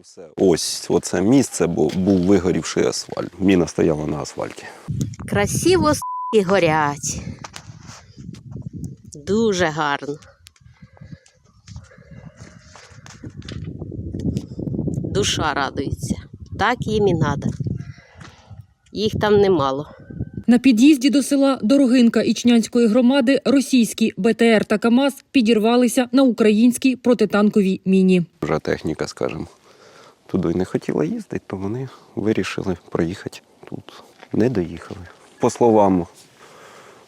все. Ось оце місце, бо був вигорівший асфальт. Міна стояла на асфальті. Красиво с**ки горять. Дуже гарно. Душа радується. Так їм і треба. Їх там немало. На під'їзді до села Дорогинка Ічнянської громади російські БТР та КАМАЗ підірвалися на українській протитанковій міні. Вже техніка, скажімо, туди не хотіла їздити, то вони вирішили проїхати тут. Не доїхали. По словам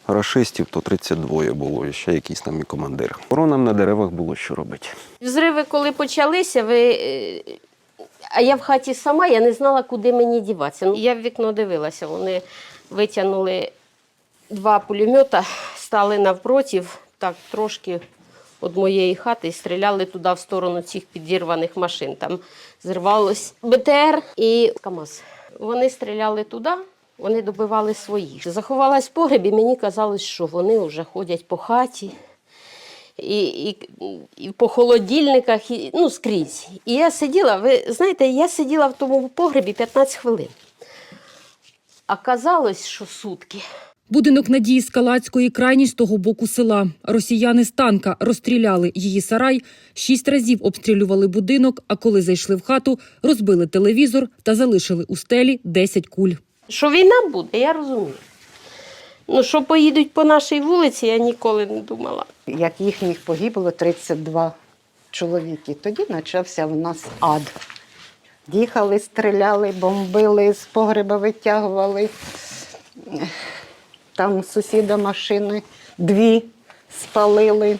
рашистів, то 32 було, і ще якийсь там і командир. Воронам на деревах було що робити. Взриви, коли почалися, ви. е, А я в хаті сама, я не знала, куди мені діватися. Ну, Я в вікно дивилася. Вони витягнули два пулемета, стали навпротив, так трошки від моєї хати і стріляли туди в сторону цих підірваних машин. Там зривалось БТР і КАМАЗ. Вони стріляли туди, вони добивали своїх. Заховалась в погребі, мені казалось, що вони вже ходять по хаті і, і, і по холодильниках, і, ну, скрізь. І я сиділа, ви знаєте, я сиділа в тому погребі 15 хвилин. А казалось, що сутки. Будинок Надії Скалацької крайній з того боку села. Росіяни з танка розстріляли її сарай, шість разів обстрілювали будинок, а коли зайшли в хату, розбили телевізор та залишили у стелі 10 куль. Що війна буде, я розумію. Ну, що поїдуть по нашій вулиці, я ніколи не думала. Як їхніх погибло 32 чоловіки. Тоді почався в нас ад. Їхали, стріляли, бомбили, з погреба витягували. Там сусіда машини дві спалили,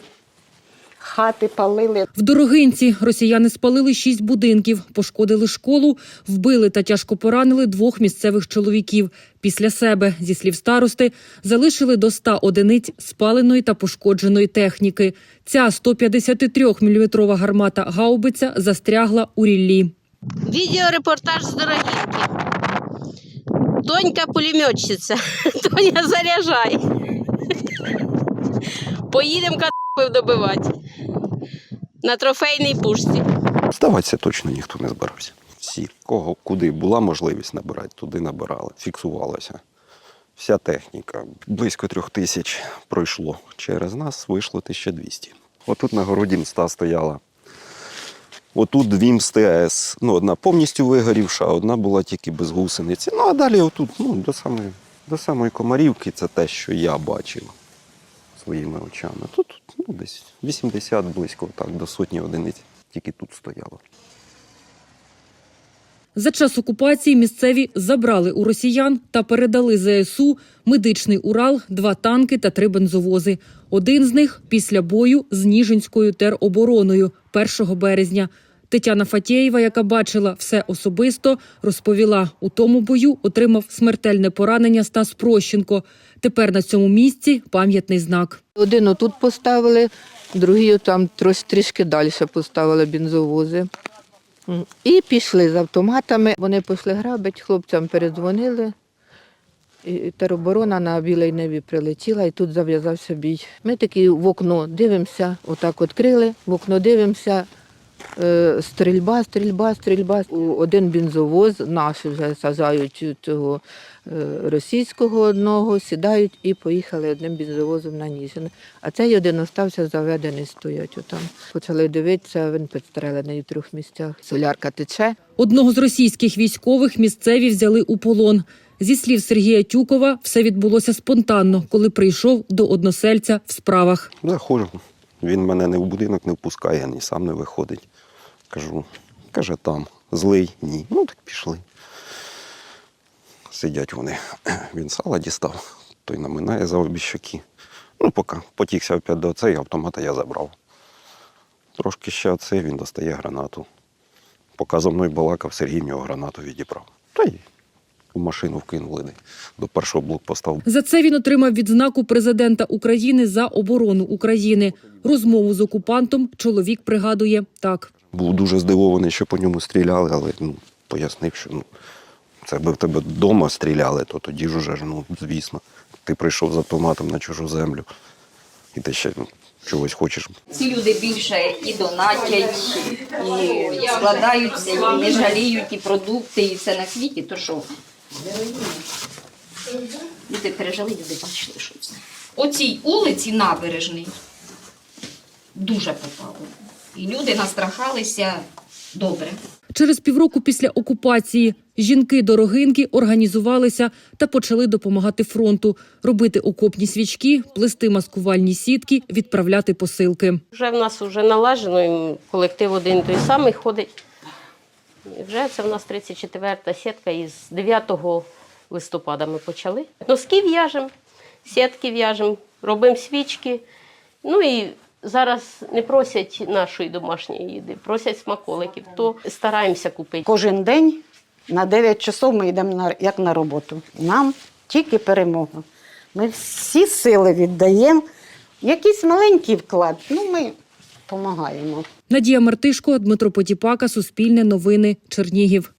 хати палили. В Дорогинці росіяни спалили шість будинків, пошкодили школу, вбили та тяжко поранили двох місцевих чоловіків. Після себе, зі слів старости, залишили до 100 одиниць спаленої та пошкодженої техніки. Ця 153-мм гармата гаубиця застрягла у ріллі. Відеорепортаж з дорогінки. Донька пулеметчиця. Тоня заряджай. Поїдемо катапів добивати. На трофейній пушці. Здаватися точно ніхто не збирався. Всі, кого куди була можливість набирати, туди набирали, фіксувалося. Вся техніка. Близько трьох тисяч пройшло через нас, вийшло 1200. Отут на городі мста стояла. Отут дві мсти АЕС. Ну, одна повністю вигорівша, одна була тільки без гусениці. Ну, а далі отут, ну, до самої, до самої комарівки, це те, що я бачив своїми очами. Тут ну, десь 80 близько так, до сотні одиниць тільки тут стояло. За час окупації місцеві забрали у росіян та передали ЗСУ медичний Урал, два танки та три бензовози. Один з них після бою з Ніжинською теробороною 1 березня. Тетяна Фатєєва, яка бачила все особисто, розповіла, у тому бою отримав смертельне поранення Стас Прощенко. Тепер на цьому місці пам'ятний знак. Один отут поставили, другий там трішки далі поставили бензовози. І пішли з автоматами. Вони пішли грабити, хлопцям передзвонили. І тероборона на білій небі прилетіла, і тут зав'язався бій. Ми такі в окно дивимося, отак відкрили, в окно дивимося. Е, Стрільба, стрільба, стрільба. У Один бензовоз, наші вже сажають цього е, російського одного, сідають і поїхали одним бензовозом на Ніжин. А цей один остався заведений, стоять отам. Почали дивитися, він підстрелений у трьох місцях. Солярка тече. Одного з російських військових місцеві взяли у полон. Зі слів Сергія Тюкова, все відбулося спонтанно, коли прийшов до односельця в справах. Заходжу. Він мене не в будинок не впускає, ні сам не виходить. Кажу, каже, там. Злий, ні. Ну так пішли. Сидять вони. Він сала дістав, той наминає за обі щоки. Ну, поки потікся опять до цей автомата я забрав. Трошки ще оце він достає гранату. Поки за мною балакав, Сергій в нього гранату відібрав. Та й у машину вкинули до першого блокпоста. За це він отримав відзнаку президента України за оборону України. Розмову з окупантом чоловік пригадує так. Був дуже здивований, що по ньому стріляли, але ну, пояснив, що ну, це би в тебе вдома стріляли, то тоді ж уже, ж, ну, звісно, ти прийшов з автоматом на чужу землю. І ти ще ну, чогось хочеш. Ці люди більше і донатять, і складаються, і не жаліють і продукти, і все на світі. То що? Люди пережили, люди бачили, що це. Оцій улиці набережній дуже попало. І люди настрахалися добре. Через півроку після окупації жінки-дорогинки організувалися та почали допомагати фронту, робити окопні свічки, плести маскувальні сітки, відправляти посилки. Вже в нас вже налажено, колектив один той самий ходить. Вже це в нас 34-та сітка із 9 листопада ми почали. Носки в'яжемо, сітки в'яжемо, робимо свічки. Ну і зараз не просять нашої домашньої їди, просять смаколиків, то стараємося купити. Кожен день на 9 часов ми йдемо на, як на роботу. Нам тільки перемога. Ми всі сили віддаємо. Якийсь маленький вклад, ну ми допомагаємо. Надія Мартишко, Дмитро Потіпака, Суспільне новини, Чернігів.